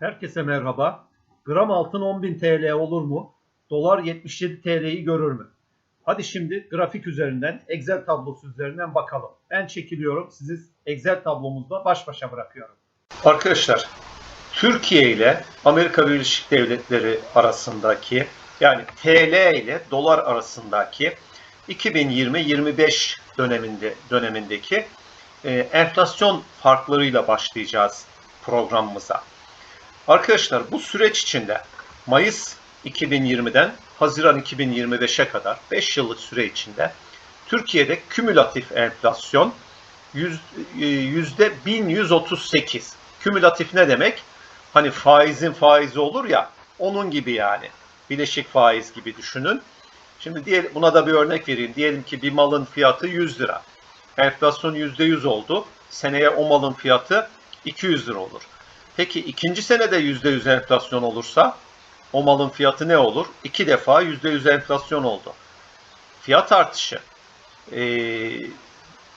Herkese merhaba. Gram altın 10.000 TL olur mu? Dolar 77 TL'yi görür mü? Hadi şimdi grafik üzerinden, Excel tablosu üzerinden bakalım. Ben çekiliyorum. Sizi Excel tablomuzla baş başa bırakıyorum. Arkadaşlar, Türkiye ile Amerika Birleşik Devletleri arasındaki yani TL ile dolar arasındaki 2020-25 döneminde dönemindeki e, enflasyon farklarıyla başlayacağız programımıza. Arkadaşlar bu süreç içinde Mayıs 2020'den Haziran 2025'e kadar 5 yıllık süre içinde Türkiye'de kümülatif enflasyon yüzde 1138. Kümülatif ne demek? Hani faizin faizi olur ya onun gibi yani. Bileşik faiz gibi düşünün. Şimdi diye, buna da bir örnek vereyim. Diyelim ki bir malın fiyatı 100 lira. Enflasyon %100 oldu. Seneye o malın fiyatı 200 lira olur. Peki ikinci senede %100 enflasyon olursa o malın fiyatı ne olur? İki defa %100 enflasyon oldu. Fiyat artışı e,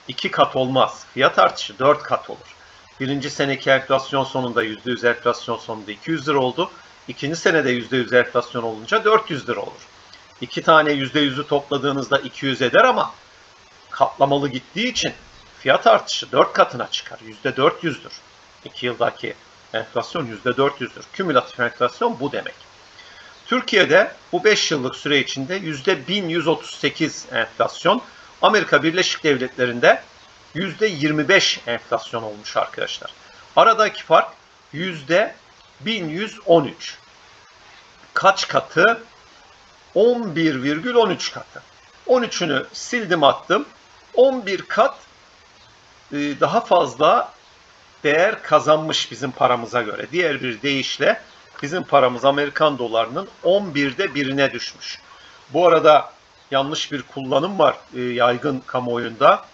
iki kat olmaz. Fiyat artışı dört kat olur. Birinci seneki enflasyon sonunda %100 enflasyon sonunda 200 lira oldu. İkinci senede %100 enflasyon olunca 400 lira olur. İki tane %100'ü topladığınızda 200 eder ama katlamalı gittiği için fiyat artışı 4 katına çıkar. %400'dür. 2 yıldaki enflasyon %400'dür. Kümülatif enflasyon bu demek. Türkiye'de bu 5 yıllık süre içinde %1138 enflasyon, Amerika Birleşik Devletleri'nde %25 enflasyon olmuş arkadaşlar. Aradaki fark %1113. Kaç katı? 11,13 katı. 13'ünü sildim attım. 11 kat e, daha fazla değer kazanmış bizim paramıza göre. Diğer bir deyişle bizim paramız Amerikan dolarının 11'de birine düşmüş. Bu arada yanlış bir kullanım var e, yaygın kamuoyunda.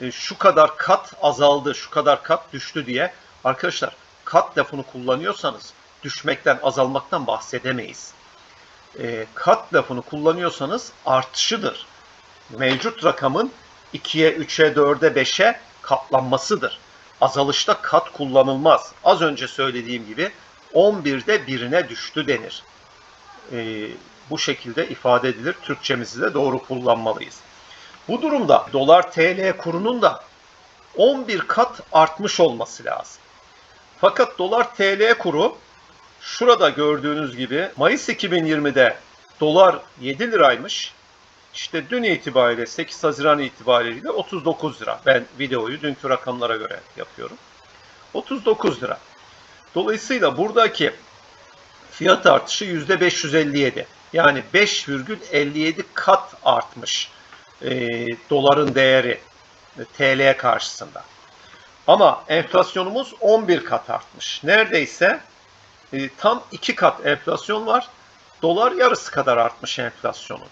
E, şu kadar kat azaldı, şu kadar kat düştü diye. Arkadaşlar kat lafını kullanıyorsanız düşmekten, azalmaktan bahsedemeyiz. E, kat lafını kullanıyorsanız artışıdır. Mevcut rakamın 2'ye, 3'e, 4'e, 5'e katlanmasıdır azalışta kat kullanılmaz. Az önce söylediğim gibi 11'de birine düştü denir. E, bu şekilde ifade edilir. Türkçemizi de doğru kullanmalıyız. Bu durumda dolar TL kurunun da 11 kat artmış olması lazım. Fakat dolar TL kuru şurada gördüğünüz gibi Mayıs 2020'de dolar 7 liraymış. İşte dün itibariyle 8 Haziran itibariyle 39 lira. Ben videoyu dünkü rakamlara göre yapıyorum. 39 lira. Dolayısıyla buradaki fiyat artışı %557. Yani 5,57 kat artmış e, doların değeri e, TL karşısında. Ama enflasyonumuz 11 kat artmış. Neredeyse e, tam 2 kat enflasyon var. Dolar yarısı kadar artmış enflasyonun.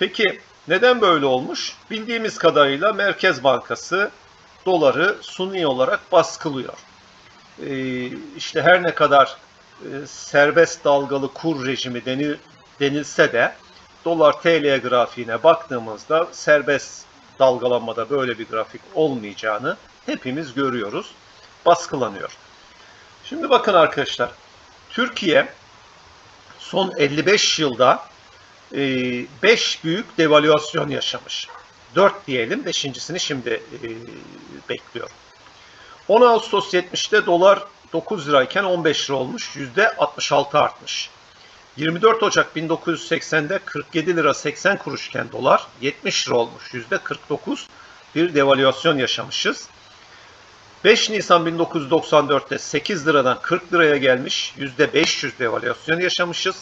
Peki neden böyle olmuş? Bildiğimiz kadarıyla Merkez Bankası doları suni olarak baskılıyor. Ee, işte her ne kadar e, serbest dalgalı kur rejimi denil, denilse de dolar TL grafiğine baktığımızda serbest dalgalanmada böyle bir grafik olmayacağını hepimiz görüyoruz. Baskılanıyor. Şimdi bakın arkadaşlar. Türkiye son 55 yılda 5 e, büyük devalüasyon yaşamış. 4 diyelim, 5.sini şimdi e, bekliyorum. 10 Ağustos 70'te dolar 9 lirayken 15 lira olmuş, %66 artmış. 24 Ocak 1980'de 47 lira 80 kuruşken dolar 70 lira olmuş, %49 bir devalüasyon yaşamışız. 5 Nisan 1994'te 8 liradan 40 liraya gelmiş, %500 devalüasyon yaşamışız.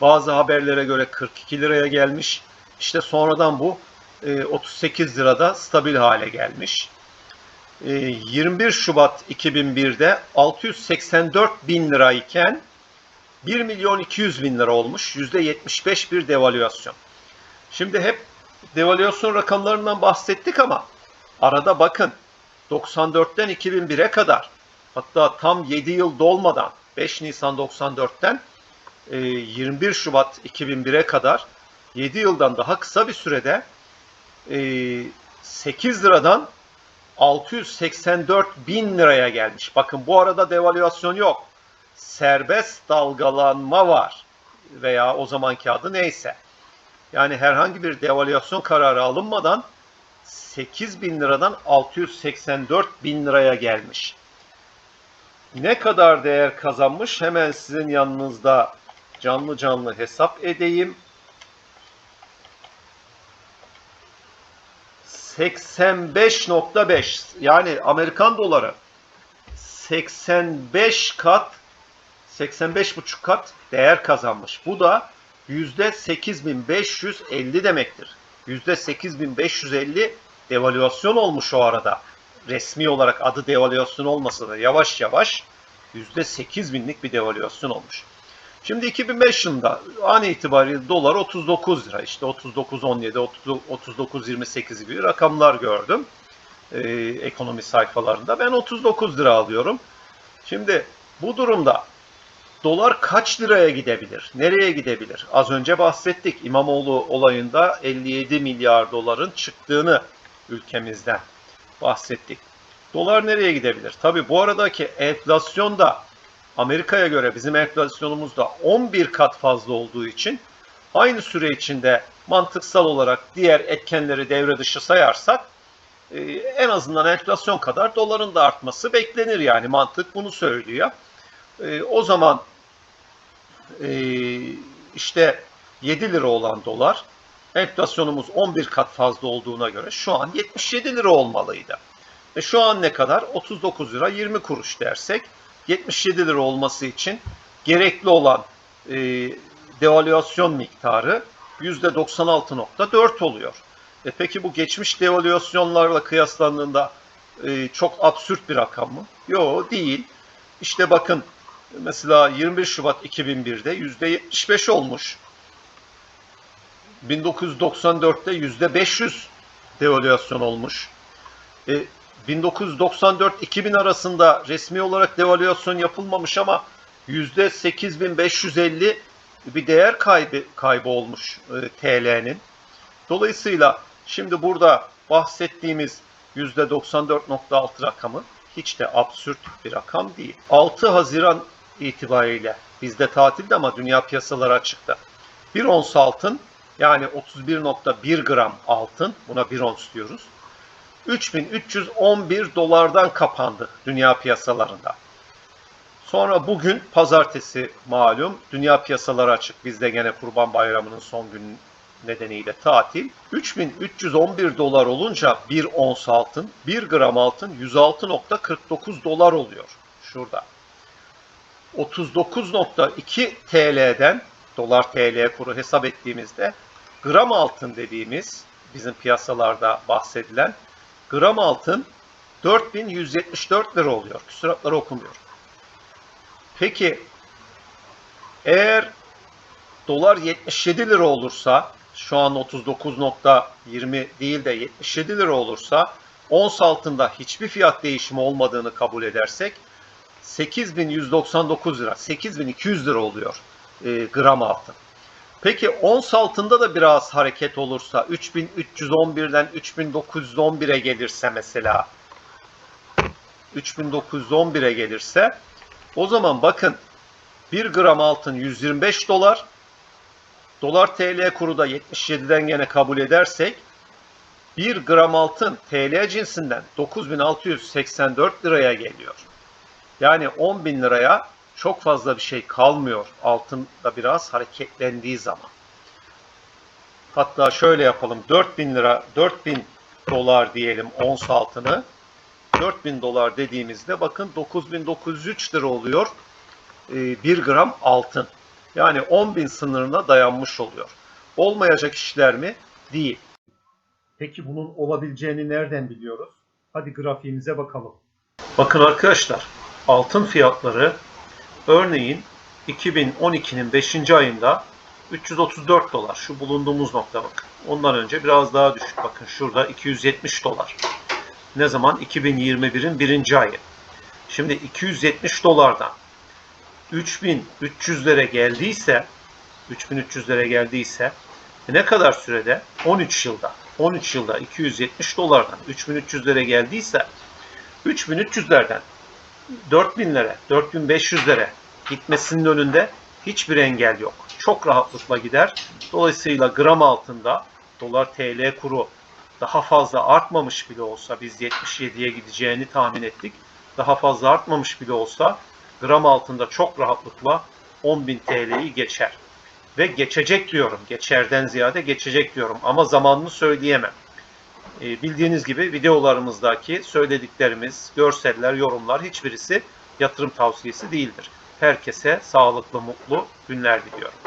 Bazı haberlere göre 42 liraya gelmiş. İşte sonradan bu 38 e, lirada stabil hale gelmiş. 21 e, Şubat 2001'de 684 bin lirayken 1 milyon 200 bin lira olmuş. %75 bir devalüasyon. Şimdi hep devalüasyon rakamlarından bahsettik ama arada bakın 94'ten 2001'e kadar hatta tam 7 yıl dolmadan 5 Nisan 94'ten 21 e, Şubat 2001'e kadar 7 yıldan daha kısa bir sürede 8 e, liradan 684 bin liraya gelmiş. Bakın bu arada devalüasyon yok. serbest dalgalanma var veya o zamanki adı neyse. Yani herhangi bir devalüasyon kararı alınmadan 8 bin liradan 684 bin liraya gelmiş. Ne kadar değer kazanmış hemen sizin yanınızda canlı canlı hesap edeyim. 85.5 yani Amerikan doları 85 kat 85,5 kat değer kazanmış. Bu da %8550 demektir. %8550 devalüasyon olmuş o arada. Resmi olarak adı devalüasyon olmasa da yavaş yavaş %8000'lik bir devalüasyon olmuş. Şimdi 2005 yılında an itibariyle dolar 39 lira işte 39.17, 39.28 gibi rakamlar gördüm ee, ekonomi sayfalarında. Ben 39 lira alıyorum. Şimdi bu durumda dolar kaç liraya gidebilir? Nereye gidebilir? Az önce bahsettik İmamoğlu olayında 57 milyar doların çıktığını ülkemizden bahsettik. Dolar nereye gidebilir? Tabi bu aradaki enflasyon da Amerika'ya göre bizim enflasyonumuz da 11 kat fazla olduğu için aynı süre içinde mantıksal olarak diğer etkenleri devre dışı sayarsak e, en azından enflasyon kadar doların da artması beklenir yani mantık bunu söylüyor. E, o zaman e, işte 7 lira olan dolar enflasyonumuz 11 kat fazla olduğuna göre şu an 77 lira olmalıydı. Ve şu an ne kadar? 39 lira 20 kuruş dersek 77 lira olması için gerekli olan e, devalüasyon miktarı %96.4 oluyor. E peki bu geçmiş devalüasyonlarla kıyaslandığında e, çok absürt bir rakam mı? Yok değil. İşte bakın mesela 21 Şubat 2001'de %75 olmuş. 1994'te %500 devalüasyon olmuş. E, 1994-2000 arasında resmi olarak devalüasyon yapılmamış ama %8550 bir değer kaybı, kaybı olmuş e, TL'nin. Dolayısıyla şimdi burada bahsettiğimiz %94.6 rakamı hiç de absürt bir rakam değil. 6 Haziran itibariyle bizde tatilde ama dünya piyasaları açıkta. 1 ons altın yani 31.1 gram altın buna 1 ons diyoruz. 3311 dolardan kapandı dünya piyasalarında. Sonra bugün pazartesi malum dünya piyasaları açık. Bizde gene Kurban Bayramı'nın son günü nedeniyle tatil. 3311 dolar olunca 1 ons altın, 1 gram altın 106.49 dolar oluyor şurada. 39.2 TL'den dolar TL kuru hesap ettiğimizde gram altın dediğimiz bizim piyasalarda bahsedilen gram altın 4174 lira oluyor. Küsuratları okumuyor. Peki eğer dolar 77 lira olursa şu an 39.20 değil de 77 lira olursa ons altında hiçbir fiyat değişimi olmadığını kabul edersek 8199 lira 8200 lira oluyor e, gram altın. Peki ons altında da biraz hareket olursa 3311'den 3911'e gelirse mesela 3911'e gelirse o zaman bakın 1 gram altın 125 dolar dolar TL kuru da 77'den gene kabul edersek 1 gram altın TL cinsinden 9684 liraya geliyor. Yani 10 bin liraya çok fazla bir şey kalmıyor altında biraz hareketlendiği zaman. Hatta şöyle yapalım 4000 lira 4000 dolar diyelim ons altını 4000 dolar dediğimizde bakın 9903 lira oluyor 1 gram altın. Yani 10.000 sınırına dayanmış oluyor. Olmayacak işler mi? Değil. Peki bunun olabileceğini nereden biliyoruz? Hadi grafiğimize bakalım. Bakın arkadaşlar altın fiyatları Örneğin 2012'nin 5. ayında 334 dolar. Şu bulunduğumuz nokta bakın. Ondan önce biraz daha düşük. Bakın şurada 270 dolar. Ne zaman? 2021'in 1. ayı. Şimdi 270 dolardan 3300'lere geldiyse 3300'lere geldiyse ne kadar sürede? 13 yılda. 13 yılda 270 dolardan 3300'lere geldiyse 3300'lerden 4000'lere, 4500'lere Gitmesinin önünde hiçbir engel yok. Çok rahatlıkla gider. Dolayısıyla gram altında dolar TL kuru daha fazla artmamış bile olsa biz 77'ye gideceğini tahmin ettik. Daha fazla artmamış bile olsa gram altında çok rahatlıkla 10.000 TL'yi geçer. Ve geçecek diyorum. Geçerden ziyade geçecek diyorum. Ama zamanını söyleyemem. E, bildiğiniz gibi videolarımızdaki söylediklerimiz, görseller, yorumlar hiçbirisi yatırım tavsiyesi değildir. Herkese sağlıklı, mutlu günler diliyorum.